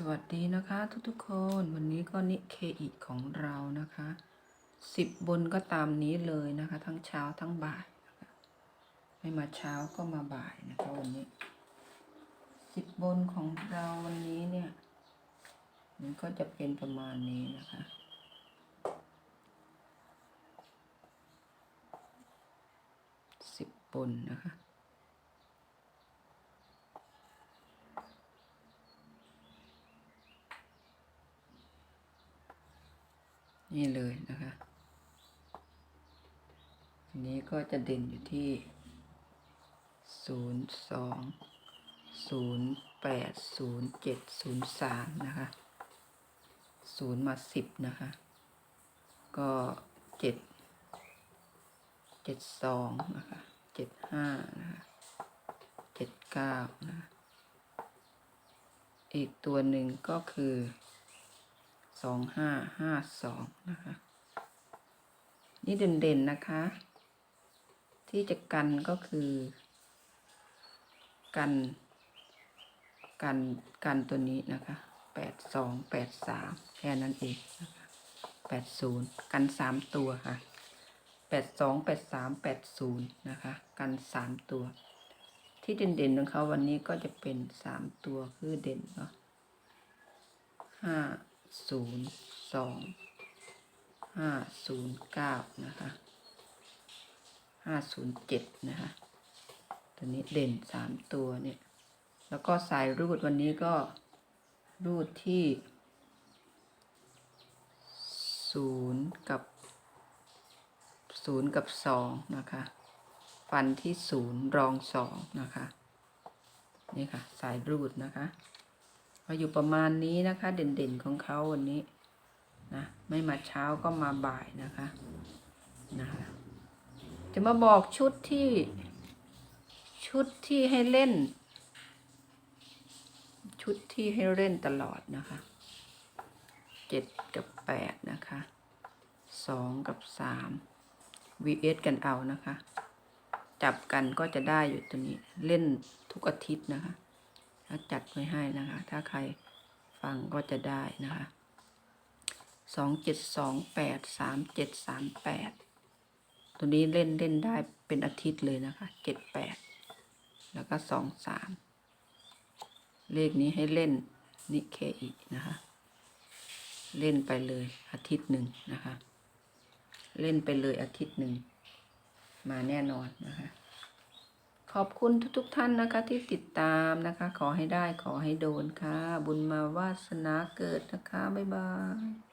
สวัสดีนะคะทุกๆคนวันนี้ก็นิเคอิของเรานะคะสิบบนก็ตามนี้เลยนะคะ ทั้งเช้าทั้งบ่ายนะคะไม่มาเช้าก็มาบ่ายนะคะวันนี้สิบบนของเราวันนี้เนี่ย มันก็จะเป็นประมาณนี้นะคะสิบบนนะคะ นี่เลยนะคะอันนี้ก็จะเด่นอยู่ที่ศูนย์สองศูนย์แปดศูนย์เจ็ดศูนย์สามนะคะศูนย์มาสิบนะคะ ก็เจ็ดเจ็ดสองนะคะเจ็ดห้านะคะเจ็ดเก้านะคะอีกตัวหนึ่งก็คือ สองห้าห้าสองนะคะ นี่เด่นๆนะคะ ที่จะกันก็คือ กัน กัน กันตัวนี้นะคะแปดสองแปดสามแค่นั้นเองนะคะแปดศูนย์กันสามตัวค่ะแปดสองแปดสามแปดศูนย์นะคะ กันสามตัว ที่เด่นๆของเขาวันนี้ก็จะเป็นสามตัวคือเด่นเนาะห้า ศูนย์สองห้าศูนย์เก้านะคะห้าศูนย์เจ็ดนะคะตัวนี้เด่นสามตัวเนี่ยแล้วก็สายรูดวันนี้ก็รูดที่ศูนย์กับศูนย์กับสองนะคะฟันที่ศูนย์รองสองนะคะ นี่ค่ะ สายรูดนะคะ ก็อยู่ประมาณนี้นะคะ เด่นๆของเขาวันนี้นะไม่มาเช้าก็มาบ่ายนะคะนะคะจะมาบอกชุดที่ชุดที่ให้เล่น ชุดที่ให้เล่นตลอดนะคะเจ็ดกับแปดนะคะสองกับสาม vs กันเอานะคะ จับกันก็จะได้อยู่ตัวนี้เล่นทุกอาทิตย์นะคะ ถ้าจัดไว้ให้นะคะ ถ้าใครฟังก็จะได้นะคะสองเจ็ดสองแปดสามเจ็ดสามแปดตัวนี้เล่นเล่นได้เป็นอาทิตย์เลยนะคะเจ็ดแปดแล้วก็สองสามเลขนี้ให้เล่นนิเคอีนะคะ เล่นไปเลยอาทิตย์หนึ่งนะคะ เล่นไปเลยอาทิตย์หนึ่ง มาแน่นอนนะคะ ขอบคุณทุกๆทท่านนะคะที่ติดตามนะคะ ขอให้ได้ขอให้โดนค่ะ บุญมาวาสนาเกิดนะคะ บ๊ายบาย